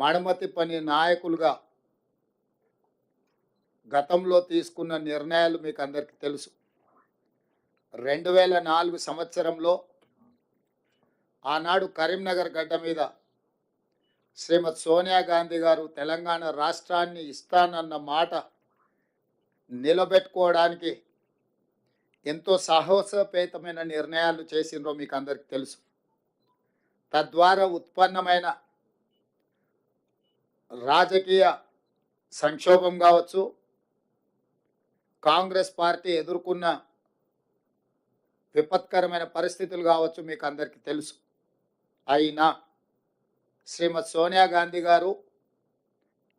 మడమతి పని నాయకులుగా గతంలో తీసుకున్న నిర్ణయాలు మీకు అందరికీ తెలుసు. రెండు వేల నాలుగు సంవత్సరంలో ఆనాడు కరీంనగర్ గడ్డ మీద శ్రీమతి సోనియా గాంధీ గారు తెలంగాణ రాష్ట్రాన్ని ఇస్తానన్న మాట నిలబెట్టుకోవడానికి ఎంతో సాహసపేతమైన నిర్ణయాలు చేసిండ్రో మీకు అందరికి తెలుసు. తద్వారా ఉత్పన్నమైన రాజకీయ సంక్షోభం కావచ్చు కాంగ్రెస్ పార్టీ ఎదుర్కొన్న విపత్కరమైన పరిస్థితులు కావచ్చు మీకు అందరికీ తెలుసు. అయినా శ్రీమతి సోనియా గాంధీ గారు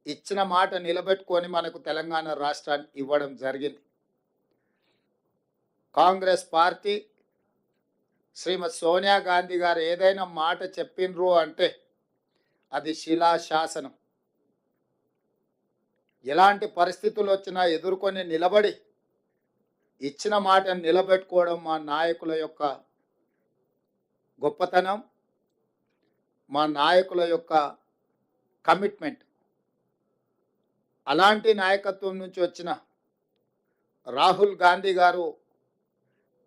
ఇచ్చిన మాట నిలబెట్టుకొని మనకు తెలంగాణ రాష్ట్రాన్ని ఇవ్వడం జరిగింది. కాంగ్రెస్ పార్టీ శ్రీమతి సోనియా గాంధీ గారు ఏదైనా మాట చెప్పిండ్రు అంటే అది శిలాశాసనం. ఎలాంటి పరిస్థితులు వచ్చినా ఎదుర్కొని నిలబడి ఇచ్చిన మాట నిలబెట్టుకోవడం మా నాయకుల యొక్క గొప్పతనం మా నాయకుల యొక్క కమిట్మెంట్. అలాంటి నాయకత్వం నుంచి వచ్చిన రాహుల్ గాంధీ గారు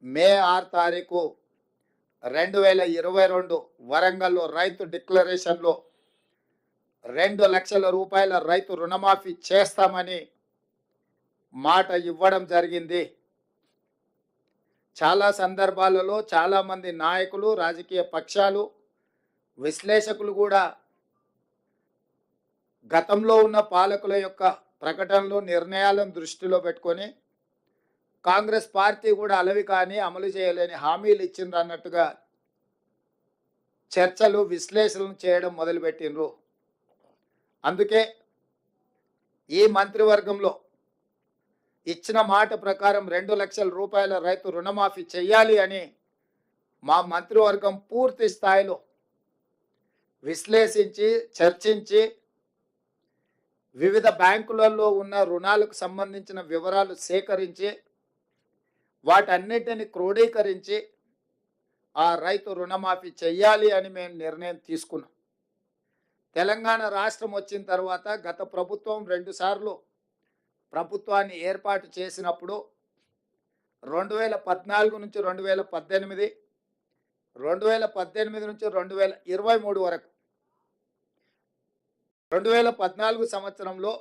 మే ఆరు తారీఖు రెండు వేల ఇరవై రెండు వరంగల్లో రైతు డిక్లరేషన్లో రెండు లక్షల రూపాయల రైతు రుణమాఫీ చేస్తామని మాట ఇవ్వడం జరిగింది. చాలా సందర్భాలలో చాలామంది నాయకులు రాజకీయ పక్షాలు విశ్లేషకులు కూడా గతంలో ఉన్న పాలకుల యొక్క ప్రకటనలు నిర్ణయాలను దృష్టిలో పెట్టుకొని కాంగ్రెస్ పార్టీ కూడా అలవి కానీ అమలు చేయలేని హామీలు ఇచ్చిండ్రు అన్నట్టుగా చర్చలు విశ్లేషణలు చేయడం మొదలుపెట్టిండ్రు. అందుకే ఈ మంత్రివర్గంలో ఇచ్చిన మాట ప్రకారం రెండు లక్షల రూపాయల రైతు రుణమాఫీ చేయాలి అని మా మంత్రివర్గం పూర్తి స్థాయిలో విశ్లేషించి చర్చించి వివిధ బ్యాంకులలో ఉన్న రుణాలకు సంబంధించిన వివరాలు సేకరించి వాటన్నిటిని క్రోడీకరించి ఆ రైతు రుణమాఫీ చెయ్యాలి అని మేము నిర్ణయం తీసుకున్నాం. తెలంగాణ రాష్ట్రం వచ్చిన తర్వాత గత ప్రభుత్వం రెండుసార్లు ప్రభుత్వాన్ని ఏర్పాటు చేసినప్పుడు రెండు వేల పద్నాలుగు నుంచి రెండు వేల పద్దెనిమిది రెండు వేల పద్దెనిమిది నుంచి రెండు వేల ఇరవై మూడు వరకు. రెండు వేల పద్నాలుగు సంవత్సరంలో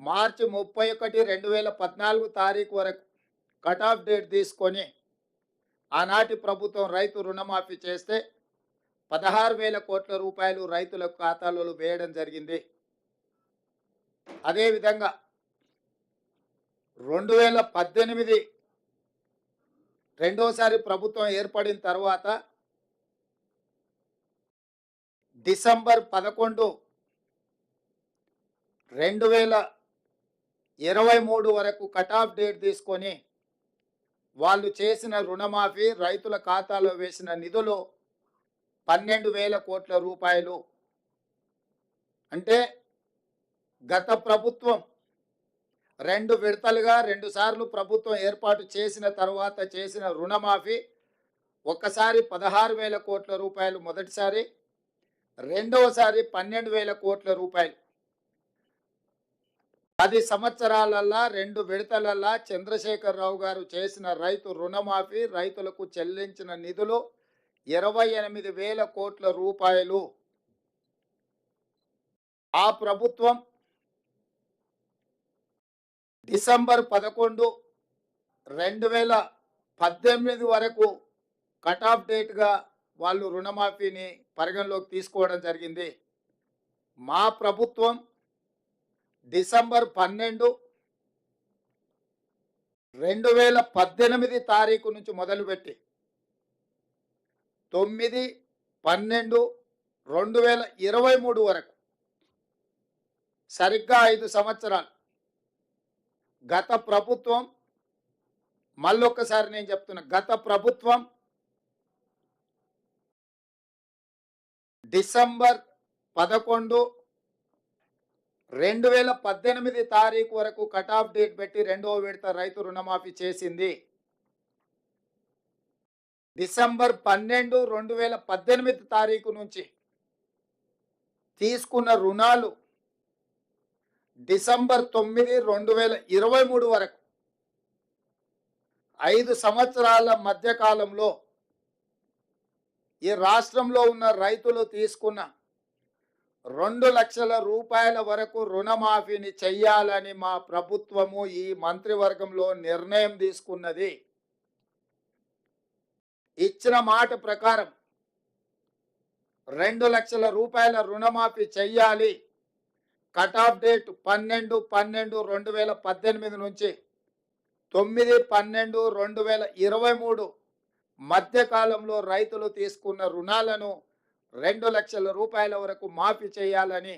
మార్చి ముప్పై ఒకటి రెండు వేల పద్నాలుగు తారీఖు వరకు కట్ ఆఫ్ డేట్ తీసుకొని ఆనాటి ప్రభుత్వం రైతు రుణమాఫీ చేస్తే పదహారు వేల కోట్ల రూపాయలు రైతుల ఖాతాలో వేయడం జరిగింది. అదేవిధంగా రెండు వేల పద్దెనిమిది రెండోసారి ప్రభుత్వం ఏర్పడిన తర్వాత డిసెంబర్ పదకొండు రెండు వేల ఇరవై మూడు వరకు కట్ ఆఫ్ డేట్ తీసుకొని వాళ్ళు చేసిన రుణమాఫీ రైతుల ఖాతాలో వేసిన నిధులు పన్నెండు వేల కోట్ల రూపాయలు. అంటే గత ప్రభుత్వం రెండు విడతలుగా రెండుసార్లు ప్రభుత్వం ఏర్పాటు చేసిన తర్వాత చేసిన రుణమాఫీ ఒక్కసారి పదహారు వేల కోట్ల రూపాయలు మొదటిసారి రెండవసారి పన్నెండు వేల కోట్ల రూపాయలు. పది సంవత్సరాలల్లా రెండు విడతలల్లా చంద్రశేఖరరావు గారు చేసిన రైతు రుణమాఫీ రైతులకు చెల్లించిన నిధులు ఇరవై ఎనిమిది వేల కోట్ల రూపాయలు. ఆ ప్రభుత్వం డిసెంబర్ పదకొండు రెండు వేల పద్దెనిమిది వరకు కట్ ఆఫ్ డేట్గా వాళ్ళు రుణమాఫీని పరిగణలోకి తీసుకోవడం జరిగింది. మా ప్రభుత్వం డిసెంబర్ పన్నెండు రెండు వేల పద్దెనిమిది తారీఖు నుంచి మొదలుపెట్టి తొమ్మిది పన్నెండు రెండు వేల ఇరవై మూడు వరకు. సరిగ్గా ఐదు సంవత్సరాలు. గత ప్రభుత్వం మళ్ళొక్కసారి నేను చెప్తున్నా గత ప్రభుత్వం డిసెంబర్ పదకొండు రెండు వేల పద్దెనిమిది తారీఖు వరకు కట్ ఆఫ్ డేట్ పెట్టి రెండవ విడత రైతు రుణమాఫీ చేసింది. డిసెంబర్ పన్నెండు రెండు వేల పద్దెనిమిది తారీఖు నుంచి తీసుకున్న రుణాలు డిసెంబర్ తొమ్మిది రెండు వేల ఇరవై మూడు వరకు. ఐదు సంవత్సరాల మధ్యకాలంలో ఈ రాష్ట్రంలో ఉన్న రైతులు తీసుకున్న రెండు లక్షల రూపాయల వరకు రుణమాఫీని చెయ్యాలని మా ప్రభుత్వము ఈ మంత్రివర్గంలో నిర్ణయం తీసుకున్నది. ఇచ్చిన మాట ప్రకారం రెండు లక్షల రూపాయల రుణమాఫీ చెయ్యాలి. కట్ ఆఫ్ డేట్ పన్నెండు పన్నెండు రెండు వేల పద్దెనిమిది నుంచి తొమ్మిది పన్నెండు రెండు వేల ఇరవై మూడు మధ్యకాలంలో రైతులు తీసుకున్న రుణాలను రెండు లక్షల రూపాయల వరకు మాఫీ చేయాలని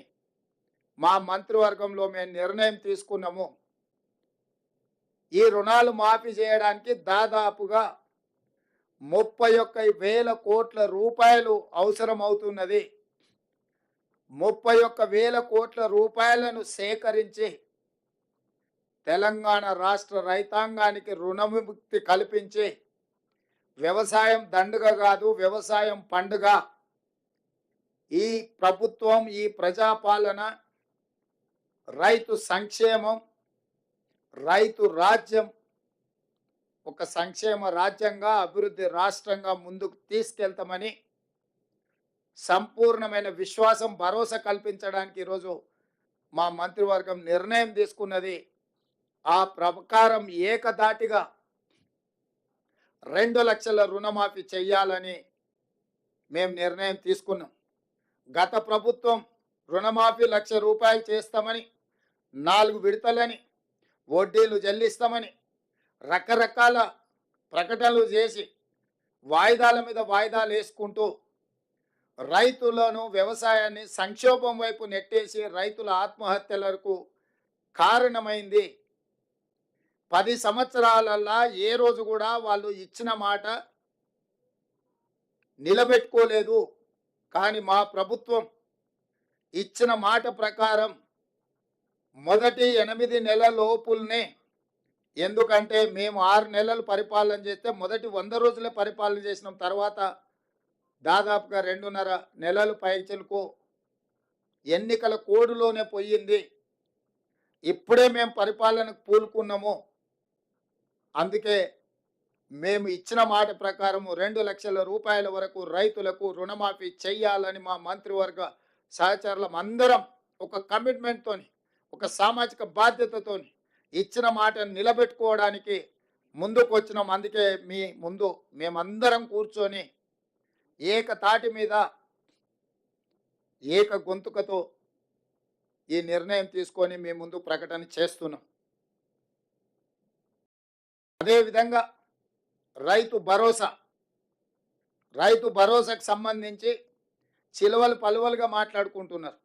మా మంత్రివర్గంలో మేము నిర్ణయం తీసుకున్నాము. ఈ రుణాలు మాఫీ చేయడానికి దాదాపుగా ముప్పై ఒక్క వేల కోట్ల రూపాయలు అవసరం అవుతున్నది ముప్పై ఒక్క వేల కోట్ల రూపాయలను సేకరించి తెలంగాణ రాష్ట్ర రైతాంగానికి రుణవిముక్తి కల్పించి వ్యవసాయం దండుగ కాదు వ్యవసాయం పండుగ. ఈ ప్రభుత్వం ఈ ప్రజాపాలన రైతు సంక్షేమం రైతు రాజ్యం ఒక సంక్షేమ రాజ్యంగా అభివృద్ధి రాష్ట్రంగా ముందుకు తీసుకెళ్తామని సంపూర్ణమైన విశ్వాసం భరోసా కల్పించడానికి ఈరోజు మా మంత్రివర్గం నిర్ణయం తీసుకున్నది. ఆ ప్రకారం ఏకదాటిగా రెండు లక్షల రుణమాఫీ చేయాలని మేము నిర్ణయం తీసుకున్నాం. గత ప్రభుత్వం రుణమాఫీ లక్ష రూపాయలు చేస్తామని నాలుగు విడతలని వడ్డీలు చెల్లిస్తామని రకరకాల ప్రకటనలు చేసి వాయిదాల మీద వాయిదాలు వేసుకుంటూ రైతులను వ్యవసాయాన్ని సంక్షోభం వైపు నెట్టేసి రైతుల ఆత్మహత్యలకు కారణమైంది. పది సంవత్సరాలల్లా ఏ రోజు కూడా వాళ్ళు ఇచ్చిన మాట నిలబెట్టుకోలేదు. కానీ మా ప్రభుత్వం ఇచ్చిన మాట ప్రకారం మొదటి ఎనిమిది నెలల లోపుల్నే ఎందుకంటే మేము ఆరు నెలలు పరిపాలన చేస్తే మొదటి వంద రోజులే పరిపాలన చేసినాం. తర్వాత దాదాపుగా రెండున్నర నెలలు పైచలకు ఎన్నికల కోడులోనే పోయింది. ఇప్పుడే మేము పరిపాలనకు పూలుకున్నాము అందుకే మేము ఇచ్చిన మాట ప్రకారము రెండు లక్షల రూపాయల వరకు రైతులకు రుణమాఫీ చేయాలని మా మంత్రివర్గ సహచరులం అందరం ఒక కమిట్మెంట్తోని ఒక సామాజిక బాధ్యతతోని ఇచ్చిన మాటను నిలబెట్టుకోవడానికి ముందుకు వచ్చినాం అందుకే మీ ముందు మేమందరం కూర్చొని ఏక తాటి మీద ఏక గొంతుకతో ఈ నిర్ణయం తీసుకొని మీ ముందు ప్రకటన చేస్తున్నాం. అదేవిధంగా రైతు భరోసా రైతు భరోసాకు సంబంధించి చిలవలు పలువలుగా మాట్లాడుకుంటున్నారు.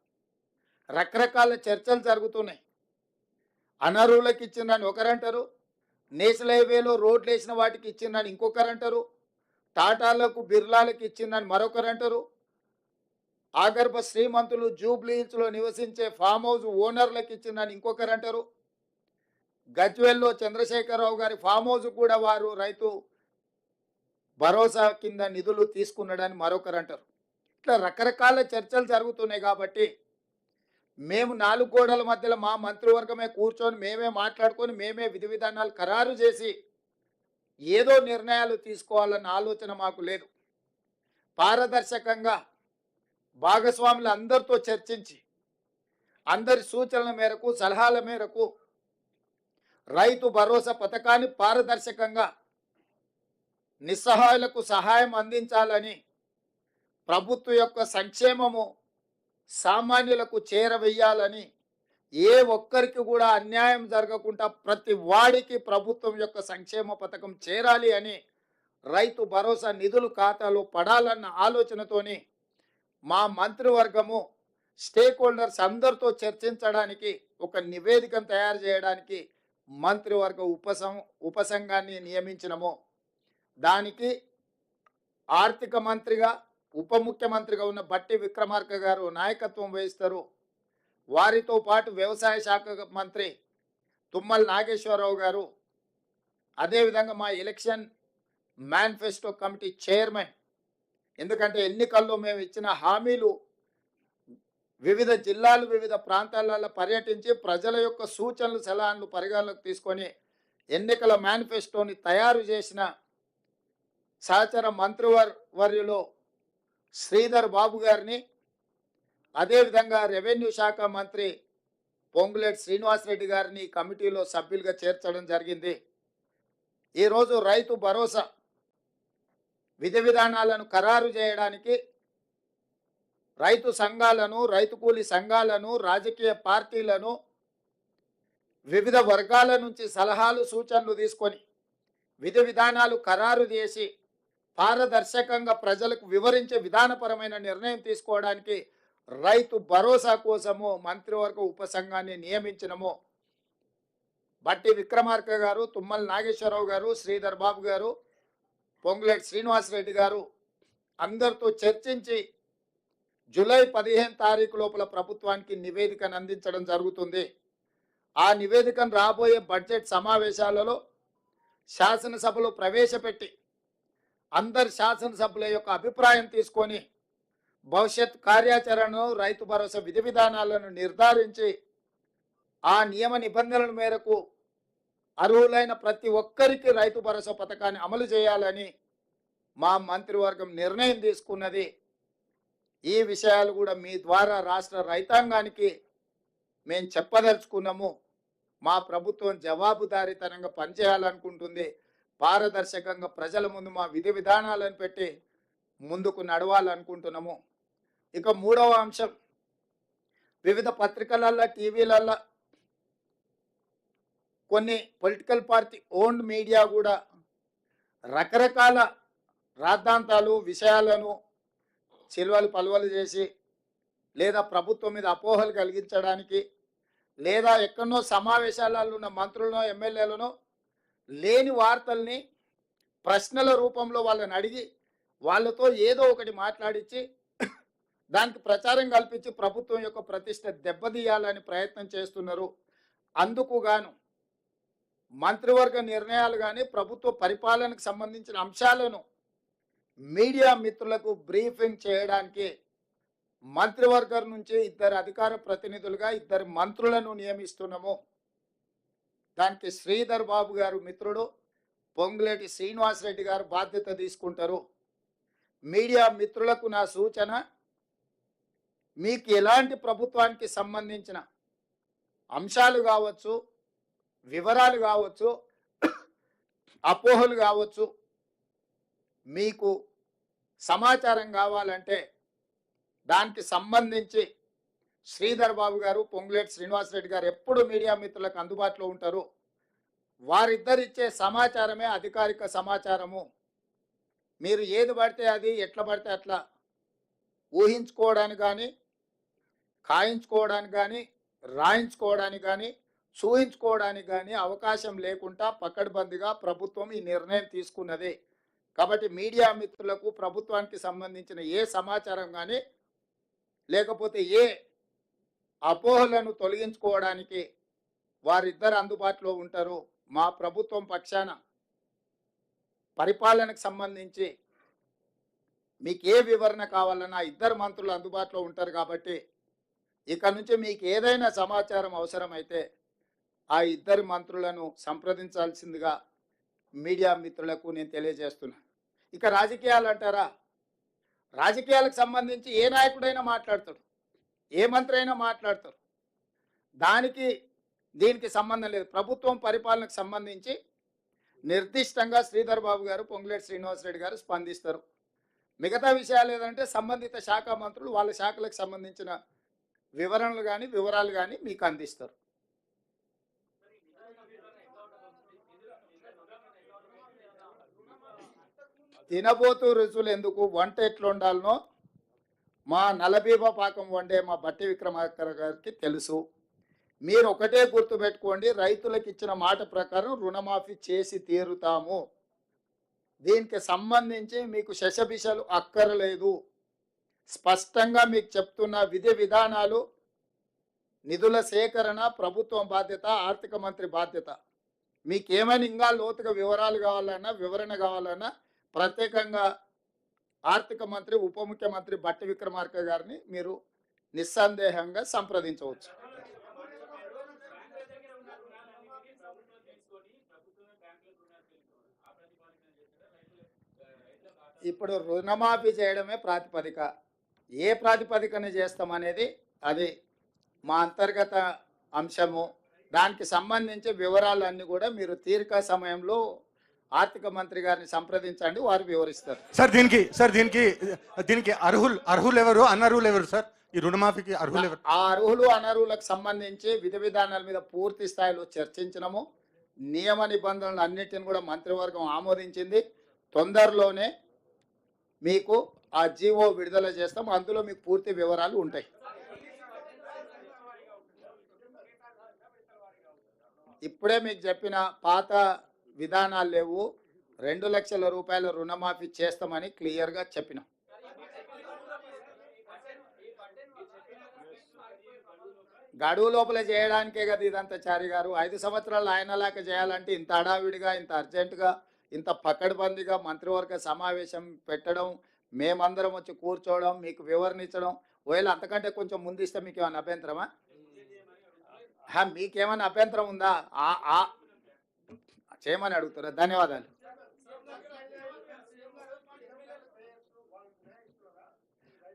రకరకాల చర్చలు జరుగుతున్నాయి. అనర్హులకు ఇచ్చిందని ఒకరంటారు నేషనల్ హైవేలో రోడ్లు వేసిన వాటికి ఇచ్చిండ్రని ఇంకొకరు అంటారు టాటాలకు బిర్లాలకు ఇచ్చిందని మరొకరు అంటారు ఆగర్భ శ్రీమంతులు జూబ్లీహిల్స్లో నివసించే ఫామ్ హౌస్ ఓనర్లకు ఇచ్చిందని ఇంకొకరు అంటారు గజ్వెల్లో చంద్రశేఖరరావు గారి ఫామ్ హౌస్ కూడా వారు రైతు భరోసా కింద నిధులు తీసుకున్నాడని మరొకరు అంటారు ఇట్లా రకరకాల చర్చలు జరుగుతున్నాయి కాబట్టి మేము నాలుగు గోడల మధ్యలో మా మంత్రివర్గమే కూర్చొని మేమే మాట్లాడుకొని మేమే విధి విధానాలు ఖరారు చేసి ఏదో నిర్ణయాలు తీసుకోవాలన్న ఆలోచన మాకు లేదు. పారదర్శకంగా భాగస్వాములు అందరితో చర్చించి అందరి సూచనల మేరకు సలహాల మేరకు రైతు భరోసా పథకాన్ని పారదర్శకంగా నిస్సహాయులకు సహాయం అందించాలని ప్రభుత్వం యొక్క సంక్షేమము సామాన్యులకు చేరవేయాలని ఏ ఒక్కరికి కూడా అన్యాయం జరగకుండా ప్రతి వాడికి ప్రభుత్వం యొక్క సంక్షేమ పథకం చేరాలి అని రైతు భరోసా నిధులు ఖాతాలో పడాలన్న ఆలోచనతోని మా మంత్రివర్గము స్టేక్ హోల్డర్స్ అందరితో చర్చించడానికి ఒక నివేదికను తయారు చేయడానికి మంత్రివర్గ ఉపసం ఉపసంఘాన్ని నియమించినము. దానికి ఆర్థిక మంత్రిగా ఉప ముఖ్యమంత్రిగా ఉన్న బట్టి విక్రమార్క గారు నాయకత్వం వహిస్తారు. వారితో పాటు వ్యవసాయ శాఖ మంత్రి తుమ్మల నాగేశ్వరరావు గారు అదేవిధంగా మా ఎలక్షన్ మేనిఫెస్టో కమిటీ చైర్మన్. ఎందుకంటే ఎన్నికల్లో మేము ఇచ్చిన హామీలు వివిధ జిల్లాలు వివిధ ప్రాంతాలలో పర్యటించి ప్రజల యొక్క సూచనలు సలహాలు పరిగణలోకి తీసుకొని ఎన్నికల మేనిఫెస్టోని తయారు చేసిన సహచర మంత్రివర్ వర్యులో శ్రీధర్ బాబు గారిని అదేవిధంగా రెవెన్యూ శాఖ మంత్రి పొంగులేటి శ్రీనివాసరెడ్డి గారిని కమిటీలో సభ్యులుగా చేర్చడం జరిగింది. ఈరోజు రైతు భరోసా విధి విధానాలను ఖరారు చేయడానికి రైతు సంఘాలను రైతు కూలి సంఘాలను రాజకీయ పార్టీలను వివిధ వర్గాల నుంచి సలహాలు సూచనలు తీసుకొని విధి విధానాలు ఖరారు చేసి పారదర్శకంగా ప్రజలకు వివరించే విధానపరమైన నిర్ణయం తీసుకోవడానికి రైతు భరోసా కోసము మంత్రివర్గ ఉపసంఘాన్ని నియమించినము బట్టి విక్రమార్క గారు తుమ్మల నాగేశ్వరరావు గారు శ్రీధర్ బాబు గారు పొంగులేటి శ్రీనివాసరెడ్డి గారు అందరితో చర్చించి జూలై పదిహేను తారీఖు లోపల ప్రభుత్వానికి నివేదికను అందించడం జరుగుతుంది. ఆ నివేదికను రాబోయే బడ్జెట్ సమావేశాలలో శాసనసభలో ప్రవేశపెట్టి అందరి శాసనసభ్యుల యొక్క అభిప్రాయం తీసుకొని భవిష్యత్ కార్యాచరణను రైతు భరోసా విధి విధానాలను నిర్ధారించి ఆ నియమ నిబంధనల మేరకు అర్హులైన ప్రతి ఒక్కరికి రైతు భరోసా పథకాన్ని అమలు చేయాలని మా మంత్రివర్గం నిర్ణయం తీసుకున్నది. ఈ విషయాలు కూడా మీ ద్వారా రాష్ట్ర రైతాంగానికి మేము చెప్పదలుచుకున్నాము. మా ప్రభుత్వం జవాబుదారీతనంగా పనిచేయాలనుకుంటుంది. పారదర్శకంగా ప్రజల ముందు మా విధి విధానాలను పెట్టి ముందుకు నడవాలనుకుంటున్నాము. ఇక మూడవ అంశం వివిధ పత్రికలల్లో టీవీలల్లో కొన్ని పొలిటికల్ పార్టీ ఓన్డ్ మీడియా కూడా రకరకాల రాద్ధాంతాలు విషయాలను చిల్వలు పలువలు చేసి లేదా ప్రభుత్వం మీద అపోహలు కలిగించడానికి లేదా ఎక్కడో సమావేశాలలో ఉన్న మంత్రులను ఎమ్మెల్యేలను లేని వార్తల్ని ప్రశ్నల రూపంలో వాళ్ళని అడిగి వాళ్ళతో ఏదో ఒకటి మాట్లాడించి దానికి ప్రచారం కల్పించి ప్రభుత్వం యొక్క ప్రతిష్ట దెబ్బతీయాలని ప్రయత్నం చేస్తున్నారు. అందుకు గాను మంత్రివర్గ నిర్ణయాలు కానీ ప్రభుత్వ పరిపాలనకు సంబంధించిన అంశాలను మీడియా మిత్రులకు బ్రీఫింగ్ చేయడానికి మంత్రివర్గం నుంచి ఇద్దరు అధికార ప్రతినిధులుగా ఇద్దరు మంత్రులను నియమిస్తున్నాము. దానికి శ్రీధర్ బాబు గారు మిత్రుడు పొంగులేటి శ్రీనివాసరెడ్డి గారు బాధ్యత తీసుకుంటారు. మీడియా మిత్రులకు నా సూచన మీకు ఎలాంటి ప్రభుత్వానికి సంబంధించిన అంశాలు కావచ్చు వివరాలు కావచ్చు అపోహలు కావచ్చు మీకు సమాచారం కావాలంటే దానికి సంబంధించి శ్రీధర్ బాబు గారు పొంగులేటి శ్రీనివాసరెడ్డి గారు ఎప్పుడు మీడియా మిత్రులకు అందుబాటులో ఉంటారు? వారిద్దరిచ్చే సమాచారమే అధికారిక సమాచారము. మీరు ఏది పడితే అది ఎట్లా పడితే అట్లా ఊహించుకోవడానికి కానీ ఖాయించుకోవడానికి కానీ రాయించుకోవడానికి కానీ చూయించుకోవడానికి కానీ అవకాశం లేకుండా పక్కడబందిగా ప్రభుత్వం ఈ నిర్ణయం తీసుకున్నది. కాబట్టి మీడియా మిత్రులకు ప్రభుత్వానికి సంబంధించిన ఏ సమాచారం కానీ లేకపోతే ఏ అపోహలను తొలగించుకోవడానికి వారిద్దరు అందుబాటులో ఉంటారు. మా ప్రభుత్వం పక్షాన పరిపాలనకు సంబంధించి మీకు ఏ వివరణ కావాలన్నా ఇద్దరు మంత్రులు అందుబాటులో ఉంటారు కాబట్టి ఇక నుంచి మీకు ఏదైనా సమాచారం అవసరమైతే ఆ ఇద్దరు మంత్రులను సంప్రదించాల్సిందిగా మీడియా మిత్రులకు నేను తెలియజేస్తున్నా. ఇక రాజకీయాలు అంటారా? రాజకీయాలకు సంబంధించి ఏ నాయకుడైనా మాట్లాడతాడు. ఏ మంత్రి అయినా మాట్లాడతారు. దానికి దీనికి సంబంధం లేదు. ప్రభుత్వం పరిపాలనకు సంబంధించి నిర్దిష్టంగా శ్రీధర్ బాబు గారు పొంగులేటి శ్రీనివాసరెడ్డి గారు స్పందిస్తారు. మిగతా విషయాలు ఏదంటే సంబంధిత శాఖ మంత్రులు వాళ్ళ శాఖలకు సంబంధించిన వివరణలు కానీ వివరాలు కానీ మీకు అందిస్తారు. తినబోతూ రుచులు ఎందుకు? వంట ఎట్లా ఉండాలనో మా నలభీమ పాకం వండే మా బట్టి విక్రమార్కర్ గారికి తెలుసు. మీరు ఒకటే గుర్తుపెట్టుకోండి రైతులకు ఇచ్చిన మాట ప్రకారం రుణమాఫీ చేసి తీరుతాము. దీనికి సంబంధించి మీకు శశభిషలు అక్కరలేదు. స్పష్టంగా మీకు చెప్తున్న విధి విధానాలు నిధుల సేకరణ ప్రభుత్వం బాధ్యత ఆర్థిక మంత్రి బాధ్యత. మీకేమైనా ఇంకా లోతుగా వివరాలు కావాలన్నా వివరణ కావాలన్నా ప్రత్యేకంగా ఆర్థిక మంత్రి ఉప ముఖ్యమంత్రి బట్టి విక్రమార్క గారిని మీరు నిస్సందేహంగా సంప్రదించవచ్చు. ఇప్పుడు రుణమాఫీ చేయడమే ప్రాతిపదిక. ఏ ప్రాతిపదికన చేస్తామనేది అది మా అంతర్గత అంశము. దానికి సంబంధించి వివరాలన్నీ కూడా మీరు తీరిక సమయంలో ఆర్థిక మంత్రి గారిని సంప్రదించండి వారు వివరిస్తారు. సార్ దీనికి సార్ దీనికి దీనికి అర్హులు అర్హులు ఎవరు అనర్హులు ఎవరు సార్? ఈ రుణమాఫీకి అర్హులు ఎవరు? ఆ అర్హులు అనర్హులకు సంబంధించి విధి విధానాల మీద పూర్తి స్థాయిలో చర్చించినము. నియమ నిబంధనలు అన్నిటిని కూడా మంత్రివర్గం ఆమోదించింది. తొందరలోనే మీకు ఆ జీవో విడుదల చేస్తాం. అందులో మీకు పూర్తి వివరాలు ఉంటాయి. ఇప్పుడే మీకు చెప్పిన పాత విధానాలు లేవు. రెండు లక్షల రూపాయల రుణమాఫీ చేస్తామని క్లియర్గా చెప్పినాం. గడువు లోపల చేయడానికే కదా ఇదంతా చారి గారు. ఐదు సంవత్సరాలు ఆయనలాగా చేయాలంటే ఇంత హడావిడిగా ఇంత అర్జెంటుగా ఇంత పక్కడబందిగా మంత్రివర్గ సమావేశం పెట్టడం మేమందరం వచ్చి కూర్చోవడం మీకు వివరణించడం ఒకవేళ అంతకంటే కొంచెం ముందు ఇస్తే మీకు ఏమైనా అభ్యంతరమా? మీకేమైనా అభ్యంతరం ఉందా? ఆ ఆ చేయమని అడుగుతారా? ధన్యవాదాలు.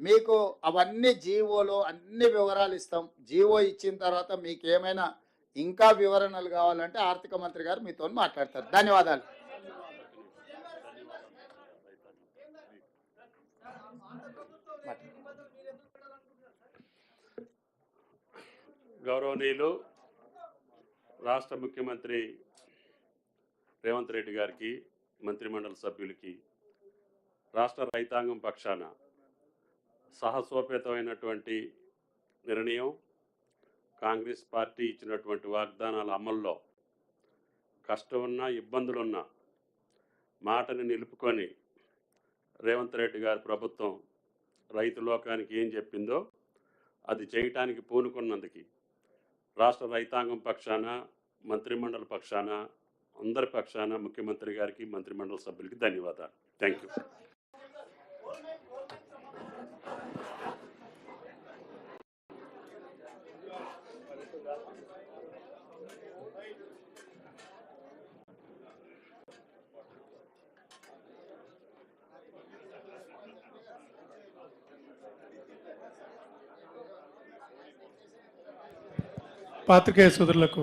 మీకు అవన్నీ జీవోలో అన్ని వివరాలు ఇస్తాం. జీవో ఇచ్చిన తర్వాత మీకు ఏమైనా ఇంకా వివరణలు కావాలంటే ఆర్థిక మంత్రి గారు మీతో మాట్లాడతారు. ధన్యవాదాలు. గౌరవనీయులు రాష్ట్ర ముఖ్యమంత్రి రేవంత్ రెడ్డి గారికి మంత్రిమండలి సభ్యులకి రాష్ట్ర రైతాంగం పక్షాన సాహసోపేతమైనటువంటి నిర్ణయం కాంగ్రెస్ పార్టీ ఇచ్చినటువంటి వాగ్దానాల అమల్లో కష్టమున్నా ఇబ్బందులున్నా మాటని నిలుపుకొని రేవంత్ రెడ్డి గారి ప్రభుత్వం రైతు లోకానికి ఏం చెప్పిందో అది చేయటానికి పూనుకున్నందుకు రాష్ట్ర రైతాంగం పక్షాన మంత్రిమండలి పక్షాన అందరి పక్షాన ముఖ్యమంత్రి గారికి మంత్రిమండలి సభ్యులకి ధన్యవాదాలు. థ్యాంక్ యూ పాత్రికేయ సోదరులకు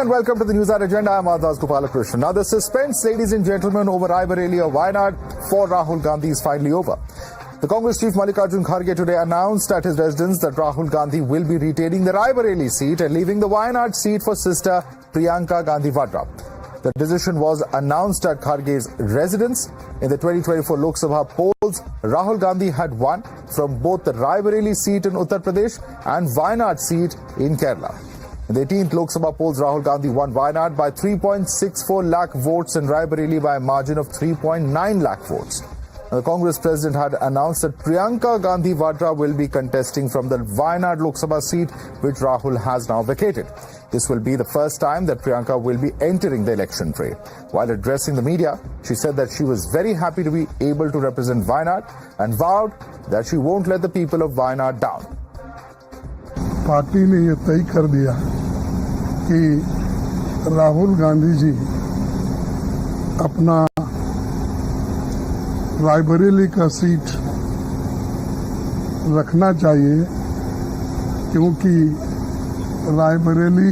And welcome to the News Hour Agenda. I'm Adas Gopalakrishnan. Now, the suspense, ladies and gentlemen, over Raebareli of Wayanad for Rahul Gandhi is finally over. The Congress chief Mallikarjun Kharge today announced at his residence that Rahul Gandhi will be retaining the Raebareli seat and leaving the Wayanad seat for sister Priyanka Gandhi Vadra. The decision was announced at Kharge's residence. In the 2024 Lok Sabha polls, Rahul Gandhi had won from both the Raebareli seat in Uttar Pradesh and Wayanad seat in Kerala. In the 18th Lok Sabha polls, Rahul Gandhi won Wayanad by 3.64 lakh votes and Raebareli by a margin of 3.9 lakh votes. Now, the Congress president had announced that Priyanka Gandhi Vadra will be contesting from the Wayanad Lok Sabha seat, which Rahul has now vacated. This will be the first time that Priyanka will be entering the election fray. While addressing the media, she said that she was very happy to be able to represent Wayanad and vowed that she won't let the people of Wayanad down. Party ने ये तय कर दिया कि राहुल गांधी जी अपना रायबरेली का seat रखना चाहिए, क्योंकि रायबरेली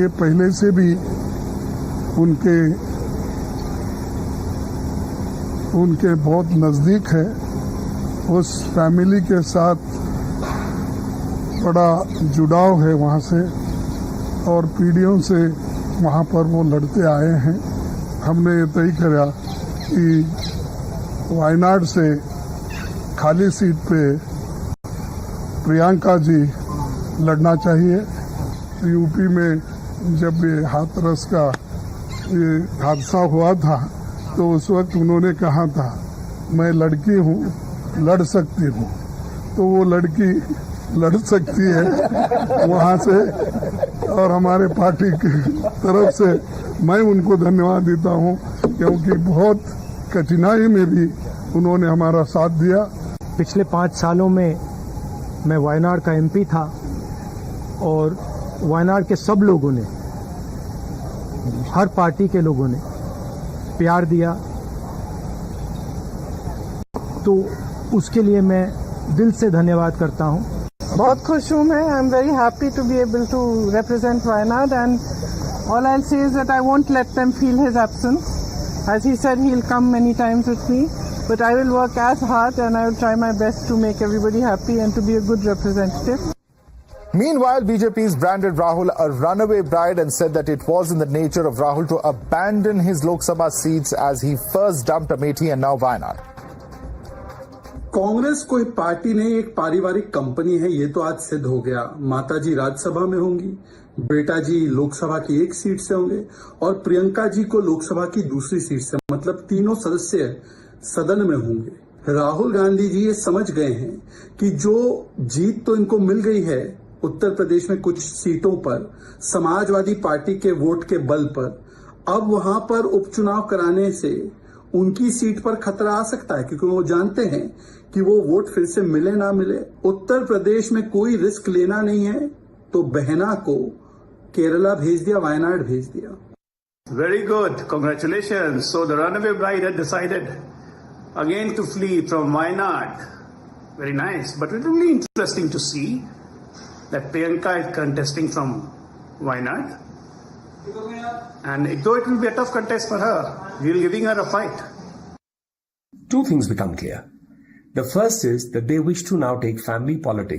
ये पहले से भी उनके उनके बहुत नज़दीक है। उस फैमिली के साथ बड़ा जुड़ाव है वहाँ से और पीढ़ियों से वहाँ पर वो लड़ते आए हैं। हमने ये तय करा कि वायनाड से खाली सीट पे प्रियंका जी लड़ना चाहिए। यूपी में जब ये हाथरस का ये हादसा हुआ था तो उस वक्त उन्होंने कहा था, मैं लड़की हूँ, लड़ सकती हूँ। तो वो लड़की लड़ सकती है, वहाँ से और हमारे पार्टी की तरफ़ से मैं उनको धन्यवाद देता हूँ, क्योंकि बहुत कठिनाई में भी उन्होंने हमारा साथ दिया। पिछले पाँच सालों में मैं वायनाड का एमपी था और वायनाड के सब लोगों ने, हर पार्टी के लोगों ने प्यार दिया। तो उसके लिए मैं दिल से धन्यवाद करता हूँ। बहुत खुश हूँ मैं I am very happy to be able to represent Wayanad and all I'll say is that I won't let them feel his absence. As he said, he'll come many times with me, but I will work as hard and I will try my best to make everybody happy and to be a good representative. Meanwhile, BJP's branded Rahul a runaway bride and said that it was in the nature of Rahul to abandon his Lok Sabha seats as he first dumped Amethi and now Wayanad. Congress कोई party नहीं, एक पारिवारिक company है, ये तो आज सिद्ध हो गया। माता जी राज्यसभा में होंगी बेटा जी लोकसभा की एक सीट से होंगे, और प्रियंका जी को लोकसभा की दूसरी सीट से मतलब तीनों सदस्य सदन में होंगे। राहुल गांधी जी ये समझ गए हैं कि जो जीत तो इनको मिल गई है उत्तर प्रदेश में कुछ सीटों पर, समाजवादी पार्टी के वोट के बल पर, अब वहाँ पर उपचुनाव कराने से उनकी सीट पर खतरा आ सकता है, क्योंकि वो जानते हैं कि वो वोट फिर से मिले ना मिले उत्तर प्रदेश में कोई रिस्क लेना नहीं है तो बहना को केरला भेज दिया वायनाड भेज दिया। Very good congratulation so the run away bride decided again to flee from Wayanad very nice but it we interesting to see that Priyanka is contesting from Wayanad and it will be a tough contest for her we giving her a fight two things become clear The first is that they wish to now take family politics